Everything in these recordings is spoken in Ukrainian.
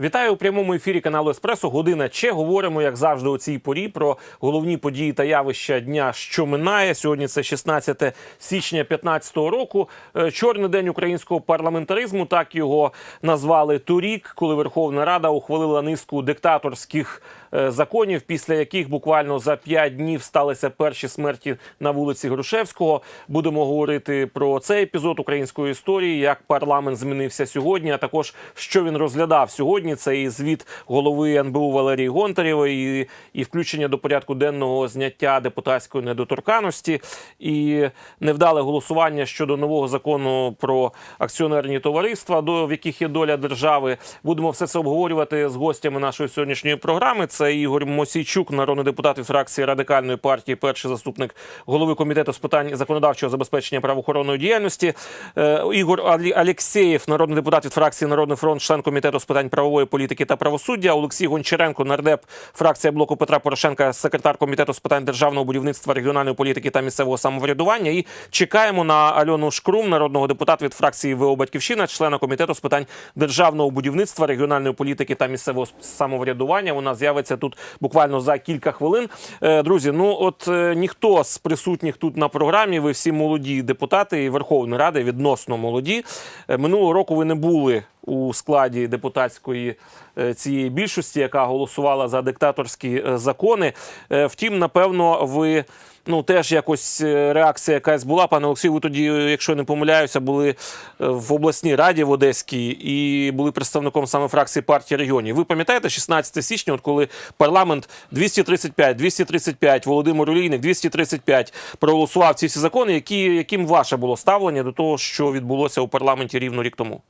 Вітаю у прямому ефірі каналу Еспресо. Година Че. Говоримо, як завжди, у цій порі про головні події та явища дня, що минає. Сьогодні це 16 січня 2015 року. Е, Чорний день українського парламентаризму. Так його назвали торік, коли Верховна Рада ухвалила низку диктаторських законів, після яких буквально за 5 днів сталися перші смерті на вулиці Грушевського. Будемо говорити про цей епізод української історії, як парламент змінився сьогодні, а також що він розглядав сьогодні. Це і звіт голови НБУ Валерії Гонтарєвої, і, і включення до порядку денного зняття депутатської недоторканості, і невдале голосування щодо нового закону про акціонерні товариства, до в яких є доля держави. Будемо все це обговорювати з гостями нашої сьогоднішньої програми. Це Ігор Мосійчук, народний депутат від фракції радикальної партії, перший заступник голови комітету з питань законодавчого забезпечення правоохоронної діяльності. Е, Ігор Алєксєєв, народний депутат від фракції Народний фронт, член комітету з питань правової політики та правосуддя. Олексій Гончаренко, нардеп, фракція блоку Петра Порошенка, секретар комітету з питань державного будівництва, регіональної політики та місцевого самоврядування. І чекаємо на Альону Шкрум, народного депутата від фракції ВО Батьківщина, члена комітету з питань державного будівництва, регіональної політики та місцевого самоврядування. Вона з'явиться тут буквально за кілька хвилин. Е, Друзі, ну от е, ніхто з присутніх тут на програмі, ви всі молоді депутати і Верховної Ради відносно молоді. Е, Минулого року ви не були у складі депутатської е, цієї більшості, яка голосувала за диктаторські е, закони. Е, Втім, напевно, ви. Ну, теж якось реакція якась була. Пане Олексію, ви тоді, якщо не помиляюся, були в обласній раді в Одеській і були представником саме фракції партії регіонів. Ви пам'ятаєте 16 січня, от коли парламент 235, 235, Володимир Олійник, 235 проголосував ці всі закони, які, яким ваше було ставлення до того, що відбулося у парламенті рівно рік тому?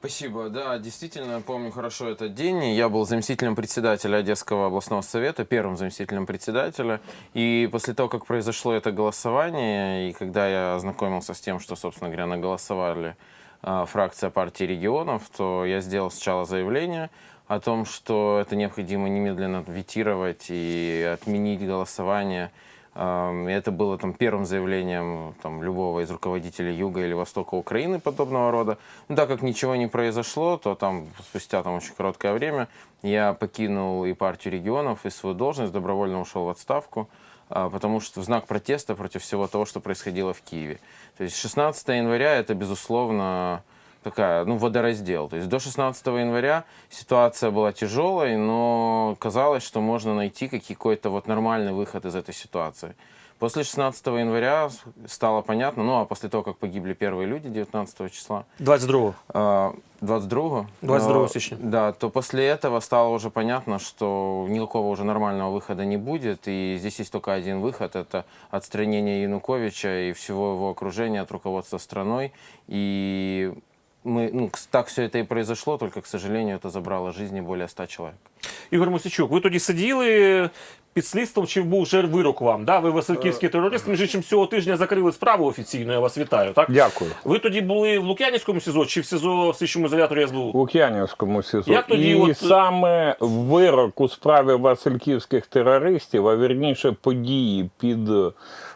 Спасибо. Да, действительно, я помню хорошо этот день. Я был заместителем председателя Одесского областного совета, первым заместителем председателя. И после того, как произошло это голосование, и когда я ознакомился с тем, что, собственно говоря, наголосовали а, фракция партии регионов, то я сделал сначала заявление о том, что это необходимо немедленно ветировать и отменить голосование Ам, и Это было там первым заявлением там, любого из руководителей Юга или Востока Украины подобного рода. Но так как ничего не произошло, то там спустя там очень короткое время я покинул и партию регионов, и свою должность, добровольно ушел в отставку, а, потому что в знак протеста против всего того, что происходило в Киеве. То есть 16 января это, безусловно, такая, ну, водораздел. То есть до 16 января ситуация была тяжелой, но казалось, что можно найти какой-то вот нормальный выход из этой ситуации. После 16 января стало понятно, ну, а после того, как погибли первые люди 19 числа, 22-го. а, 22-го? 22 Э, січня. Да, то после этого стало уже понятно, что никакого уже нормального выхода не будет, и здесь есть только один выход, это отстранение Януковича и всего его окружения от руководства страной, и мы, ну, к- так все это и произошло, только, к сожалению, это забрало жизни более 100 человек. Ігор Мосичук, ви тоді сиділи під слідством, чи був вже вирок вам? Да? Ви Васильківський терорист. Між іншим, цього тижня закрили справу офіційно. Я вас вітаю. Так? Дякую. Ви тоді були в Лук'янівському СІЗО чи в СІЗО в слідчому ізоляторі СБУ? У Лук'янівському СІЗО. Як тоді І от- саме вирок у справі васильківських терористів, а вірніше події під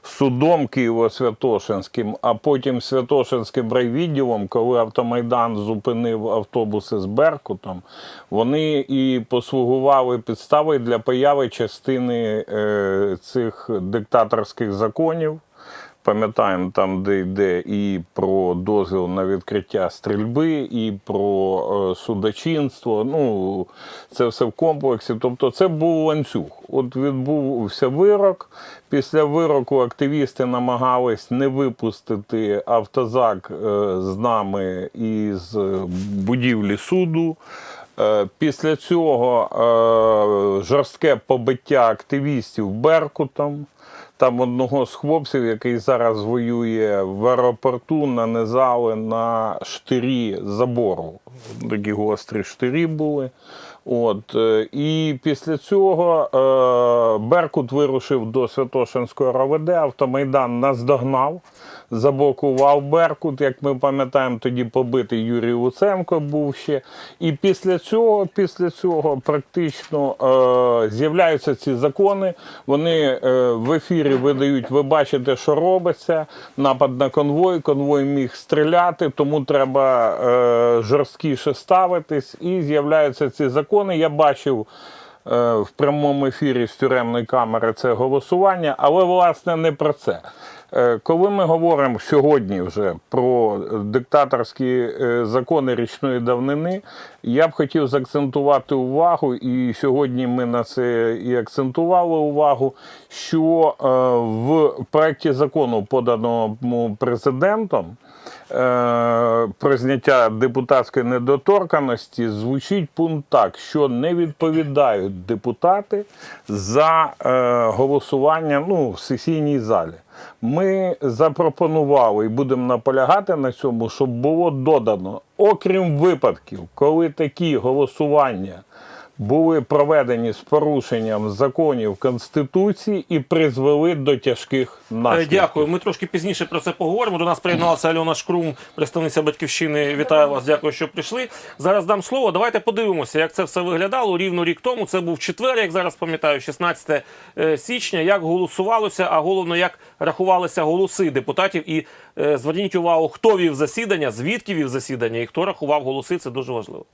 судом Києво-Святошинським, а потім Святошинським райвідділом, коли автомайдан зупинив автобуси з Беркутом, вони і послугували підставою для появи частини е, цих диктаторських законів. Пам'ятаємо там, де йде і про дозвіл на відкриття стрільби, і про е, судочинство. Ну, це все в комплексі. Тобто, це був ланцюг. От відбувся вирок. Після вироку активісти намагались не випустити автозак е, з нами із будівлі суду. Е, Після цього е, жорстке побиття активістів Беркутом. Там одного з хлопців, який зараз воює в аеропорту, нанизали на штирі забору. Такі гострі штирі були. От, е, і після цього е, Беркут вирушив до Святошинського РОВД, автомайдан наздогнав, заблокував Беркут, як ми пам'ятаємо, тоді побитий Юрій Луценко був ще. І після цього, після цього практично е, з'являються ці закони. Вони е, в ефірі видають, ви бачите, що робиться. Напад на конвой, конвой міг стріляти, тому треба е, жорсткіше ставитись. І з'являються ці закони. Я бачив е, в прямому ефірі з тюремної камери це голосування, але власне не про це. Е, Коли ми говоримо сьогодні вже про диктаторські е, закони річної давнини, я б хотів заакцентувати увагу, і сьогодні ми на це і акцентували увагу, що е, в проєкті закону, поданому президентом, про зняття депутатської недоторканості звучить пункт так, що не відповідають депутати за е, голосування ну, в сесійній залі. Ми запропонували і будемо наполягати на цьому, щоб було додано, окрім випадків, коли такі голосування були проведені з порушенням законів Конституції і призвели до тяжких Е, наслідків. Дякую. Ми трошки пізніше про це поговоримо. До нас приєдналася Альона Шкрум, представниця батьківщини. Вітаю вас, дякую, що прийшли. Зараз дам слово. Давайте подивимося, як це все виглядало рівно рік тому. Це був четвер, як зараз пам'ятаю, 16 е, січня. Як голосувалося, а головно, як рахувалися голоси депутатів. І е, зверніть увагу, хто вів засідання, звідки вів засідання і хто рахував голоси. Це дуже важливо.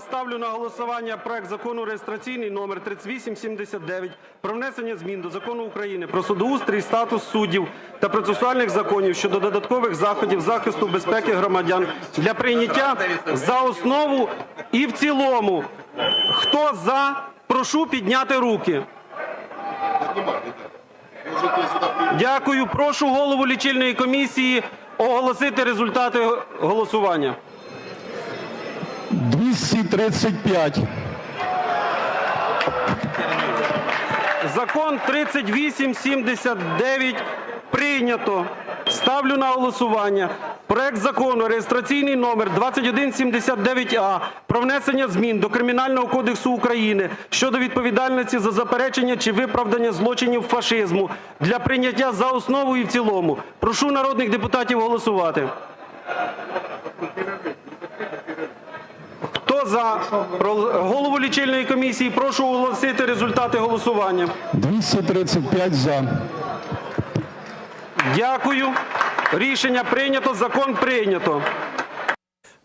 Ставлю на голосування проект закону реєстраційний номер 3879 про внесення змін до закону України про судоустрій, статус суддів та процесуальних законів щодо додаткових заходів захисту безпеки громадян для прийняття за основу і в цілому. Хто за? Прошу підняти руки. Дякую. Прошу голову лічильної комісії оголосити результати голосування. 235. Закон 3879 прийнято. Ставлю на голосування проект закону реєстраційний номер 2179А про внесення змін до Кримінального кодексу України щодо відповідальності за заперечення чи виправдання злочинів фашизму для прийняття за основу і в цілому. Прошу народних депутатів голосувати. За голову лічильної комісії? Прошу оголосити результати голосування. 235 за. Дякую. Рішення прийнято, закон прийнято.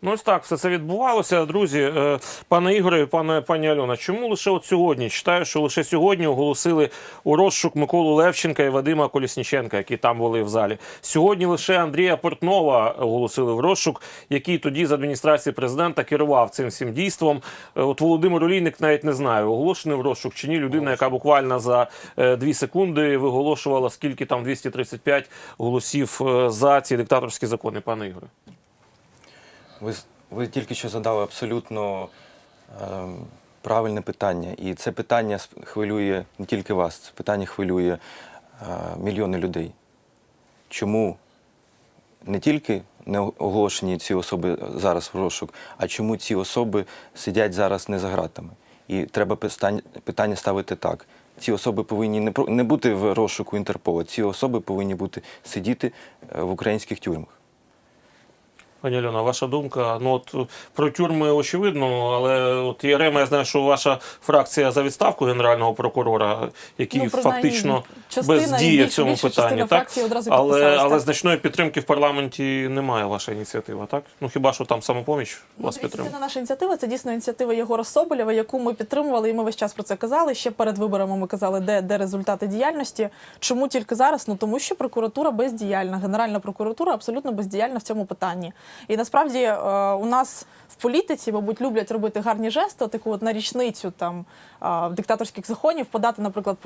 Ну, ось так все це відбувалося. Друзі, е, пане Ігоре, пане пані Альона, чому лише от сьогодні? Читаю, що лише сьогодні оголосили у розшук Миколу Левченка і Вадима Колісніченка, які там були в залі. Сьогодні лише Андрія Портнова оголосили в розшук, який тоді з адміністрації президента керував цим всім дійством. Е, От Володимир Олійник навіть не знаю, оголошений в розшук чи ні. Людина, яка буквально за е, дві секунди виголошувала скільки там 235 голосів за ці диктаторські закони, пане Ігоре. Ви, ви тільки що задали абсолютно е, правильне питання. І це питання хвилює не тільки вас, це питання хвилює е, мільйони людей. Чому не тільки не оголошені ці особи зараз в розшук, а чому ці особи сидять зараз не за ґратами? І треба питання ставити так. Ці особи повинні не, бути в розшуку Інтерполу, ці особи повинні бути сидіти е, в українських тюрмах. Пані Альона, ваша думка? Ну от е, про тюрми очевидно, але от Єрема, я знаю, що ваша фракція за відставку генерального прокурора, який Ну, фактично бездіє в цьому питанні, так але, але значної підтримки в парламенті немає ваша ініціатива, так? Ну хіба що там самопоміч Ну, вас підтримує? Це наша ініціатива, це дійсно ініціатива Єгора Соболєва, яку ми підтримували, і ми весь час про це казали. Ще перед виборами ми казали, де, де результати діяльності. Чому тільки зараз? Ну тому що прокуратура бездіяльна, Генеральна прокуратура абсолютно бездіяльна в цьому питанні. І насправді е, у нас в політиці, мабуть, люблять робити гарні жести, таку от на річницю там диктаторських законів, подати, наприклад,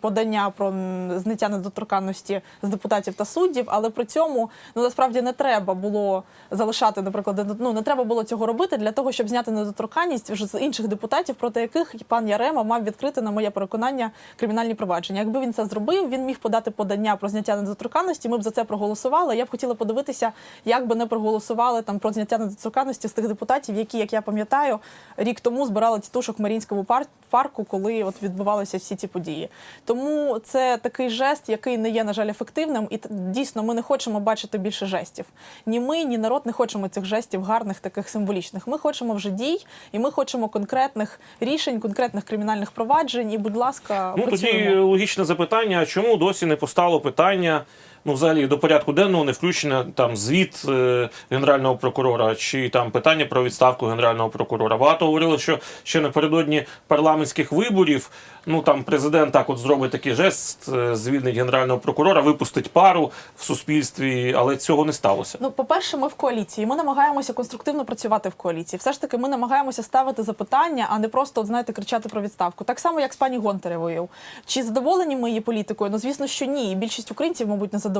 подання про зняття недоторканності з депутатів та суддів, але при цьому ну насправді не треба було залишати, наприклад, ну не треба було цього робити для того, щоб зняти недоторканність вже з інших депутатів, проти яких пан Ярема мав відкрити, на моє переконання, кримінальні провадження. Якби він це зробив, він міг подати подання про зняття недоторканності. Ми б за це проголосували. Я б хотіла подивитися, як би не проголосували там про зняття недоторканності з тих депутатів, які, як я пам'ятаю, рік тому збирали тітушок в Марінському парку, коли от відбувалися всі ці події. Тому це такий жест, який не є, на жаль, ефективним. І дійсно, ми не хочемо бачити більше жестів. Ні ми, ні народ не хочемо цих жестів гарних, таких символічних. Ми хочемо вже дій, і ми хочемо конкретних рішень, конкретних кримінальних проваджень. І, будь ласка, Ну тоді логічне запитання: чому досі не постало питання? Ну, взагалі, до порядку денного не включено там звіт е, генерального прокурора чи там питання про відставку генерального прокурора. Багато говорили, що ще напередодні парламентських виборів, ну там президент так от зробить такий жест, е, звільнить генерального прокурора, випустить пару в суспільстві, але цього не сталося. Ну, по-перше, ми в коаліції. Ми намагаємося конструктивно працювати в коаліції. Все ж таки, ми намагаємося ставити запитання, а не просто, от, знаєте, кричати про відставку. Так само, як з пані Гонтаревою. Чи задоволені ми її політикою? Ну, звісно, що ні. Більшість українців, мабуть, не задоволені.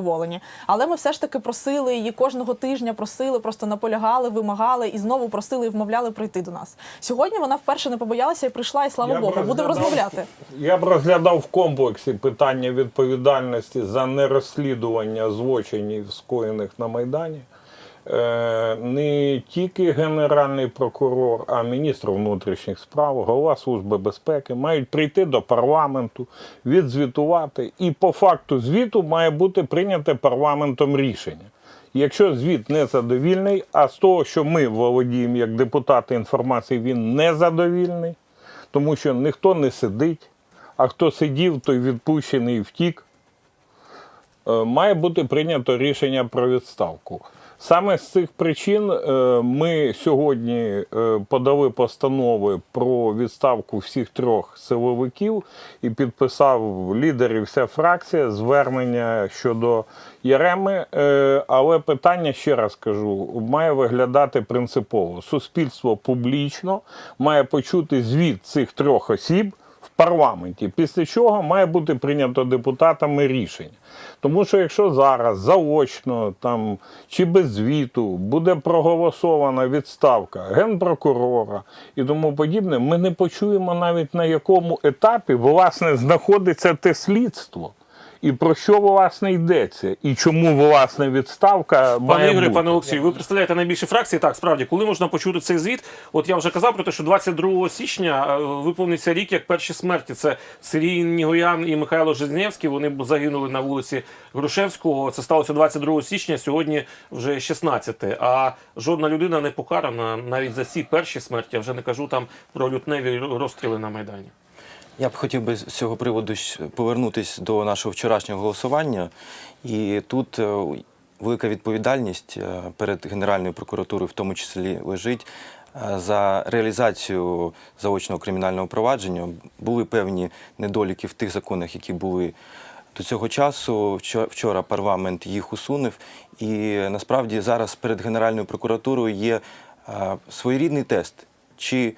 Але ми все ж таки просили її кожного тижня, просили, просто наполягали, вимагали і знову просили і вмовляли прийти до нас. Сьогодні вона вперше не побоялася і прийшла, і слава Я Богу, будемо розмовляти. Я б розглядав в комплексі питання відповідальності за нерозслідування злочинів, скоєних на Майдані. Е, Не тільки Генеральний прокурор, а міністр внутрішніх справ, голова Служби безпеки мають прийти до парламенту, відзвітувати. І по факту звіту має бути прийняте парламентом рішення. Якщо звіт незадовільний, а з того, що ми володіємо як депутати інформації, він незадовільний, тому що ніхто не сидить, а хто сидів, той відпущений і втік. Е, Має бути прийнято рішення про відставку. Саме з цих причин е, ми сьогодні е, подали постанови про відставку всіх трьох силовиків і підписав лідер і вся фракція звернення щодо Яреми. Е, Але питання, ще раз кажу, має виглядати принципово. Суспільство публічно має почути звіт цих трьох осіб парламенті, після чого має бути прийнято депутатами рішення. Тому що якщо зараз заочно там чи без звіту буде проголосована відставка генпрокурора і тому подібне, ми не почуємо навіть на якому етапі власне знаходиться те слідство. І про що власне йдеться, і чому власне відставка Пане має Ігоре, бути. пане Олексію, ви представляєте найбільші фракції. Так, справді, коли можна почути цей звіт? От я вже казав про те, що 22 січня е, виповниться рік як перші смерті. Це Сергій Нігоян і Михайло Жизнєвський. Вони загинули на вулиці Грушевського. Це сталося 22 січня. Сьогодні вже 16. А жодна людина не покарана навіть за ці перші смерті. Я вже не кажу там про лютневі розстріли на майдані. Я б хотів би з цього приводу повернутись до нашого вчорашнього голосування. І тут е, велика відповідальність е, перед Генеральною прокуратурою, в тому числі, лежить е, за реалізацію заочного кримінального провадження. Були певні недоліки в тих законах, які були до цього часу. Вчора парламент їх усунув. І насправді зараз перед Генеральною прокуратурою є своєрідний тест. Чи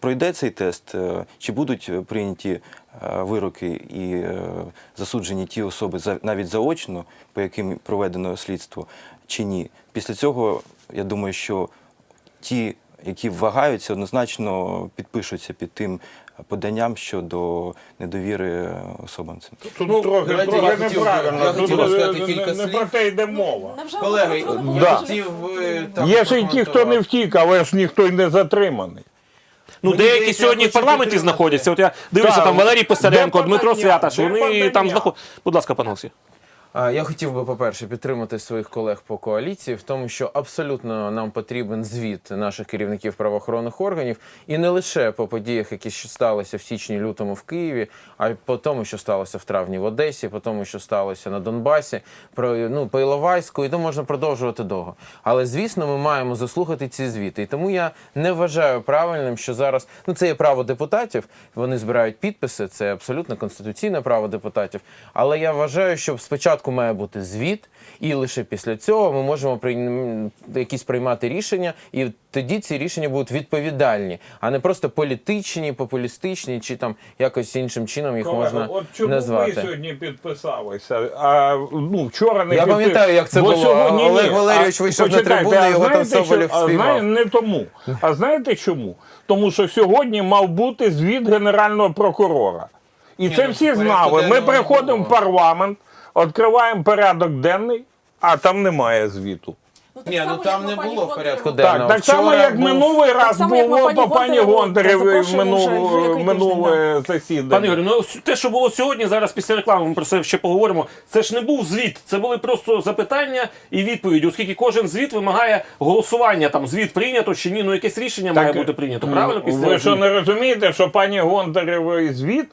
пройде цей тест, е, чи будуть прийняті е, вироки і е, засуджені ті особи за- навіть заочно, по яким проведено слідство, чи ні. Після цього я думаю, що ті, які вагаються, однозначно підпишуться під тим поданням щодо недовіри особам цим. Тут Ну, трохи, давайте трохи я хотів- неправильно. я хотів сказати кілька не слів. про те йде мова. Колеги, не я може хотів так Є ж і ті, хто не втік, але ж ніхто й не затриманий. Ну, Мені деякі здається, сьогодні я в хочу парламенті підтримати. знаходяться. От я дивлюся, Так, там Валерій Писаренко, Дмитро? Святаш. Вони там знаходяться. Будь ласка, пане Олексій. Я хотів би, по-перше, підтримати своїх колег по коаліції в тому, що абсолютно нам потрібен звіт наших керівників правоохоронних органів, і не лише по подіях, які сталися в січні-лютому в Києві, а й по тому, що сталося в травні в Одесі, по тому, що сталося на Донбасі, про ну по Іловайську, і то можна продовжувати довго. Але звісно, ми маємо заслухати ці звіти. І тому я не вважаю правильним, що зараз ну це є право депутатів. Вони збирають підписи, це абсолютно конституційне право депутатів. Але я вважаю, що спочатку має бути звіт, і лише після цього ми можемо прийм... якісь приймати рішення, і тоді ці рішення будуть відповідальні, а не просто політичні, популістичні чи там якось іншим чином їх Колеги, можна от чому назвати. ви сьогодні підписалися, а ну вчора не Я підпис- пам'ятаю, як це Бо було. Сьогодні ні. Валерійович вийшов на трибуну, а його там знаєте, Соболєв що- спіймав. знає- не тому. А знаєте чому? Тому що сьогодні мав бути звіт генерального прокурора. І це ну, всі знали. Ми приходимо в парламент, відкриваємо порядок денний, а там немає звіту. Ну Ні, ну там не було в порядку денного. так само, Вчора як був- минулий раз само, як ми було пані по пані Гонтареву Гонтаревій запрошуємо вже- вже минуле, засідання. Пане Ігорю, ну те, що було сьогодні, зараз після реклами ми про це ще поговоримо. Це ж не був звіт, це були просто запитання і відповіді, оскільки кожен звіт вимагає голосування. Там звіт прийнято чи ні, ну якесь рішення має бути прийнято. Правильно після Ви що не розумієте, що пані Гонтаревий звіт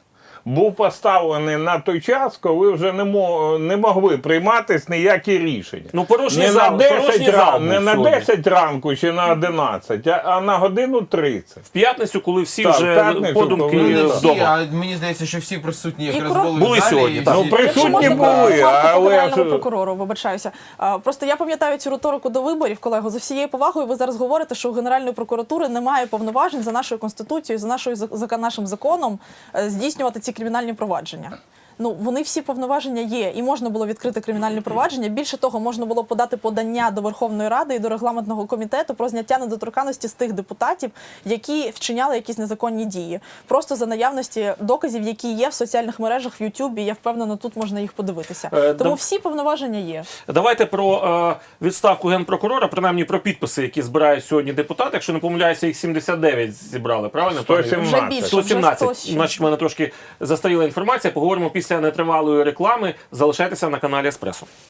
був поставлений на той час, коли вже не, мо- не могли прийматись ніякі рішення. Ну, порожній зал, на 10, порожній зал не на 10 ранку чи на 11, а, а на годину 30. в п'ятницю, коли всі Так, вже п'ятницю, подумки коли- Ну, не всі, вдома. а мені здається, що всі присутні якраз були, Були в залі. сьогодні, і так. всі- Ну, присутні Якщо можна були, але ж- прокурору, вибачаюся. А, Просто я пам'ятаю цю риторику до виборів, колего. З усією повагою ви зараз говорите, що у Генеральної прокуратури немає повноважень за нашою конституцією, за нашою за нашим законом е, здійснювати ці кримінальні провадження. Ну вони всі повноваження є, і можна було відкрити кримінальні провадження. Більше того, можна було подати подання до Верховної Ради і до регламентного комітету про зняття недоторканності з тих депутатів, які вчиняли якісь незаконні дії. Просто за наявності доказів, які є в соціальних мережах в Ютубі. Я впевнена, тут можна їх подивитися. Е, Тому дав- всі повноваження є. Давайте про е, відставку генпрокурора, принаймні про підписи, які збирають сьогодні депутати. Якщо не помиляюся, їх 79 зібрали. Правильно? 117. Вже більше. 117. Вже 100 Значить, в мене трошки застаріла інформація. Поговоримо після нетривалої реклами. Залишайтеся на каналі Еспресо.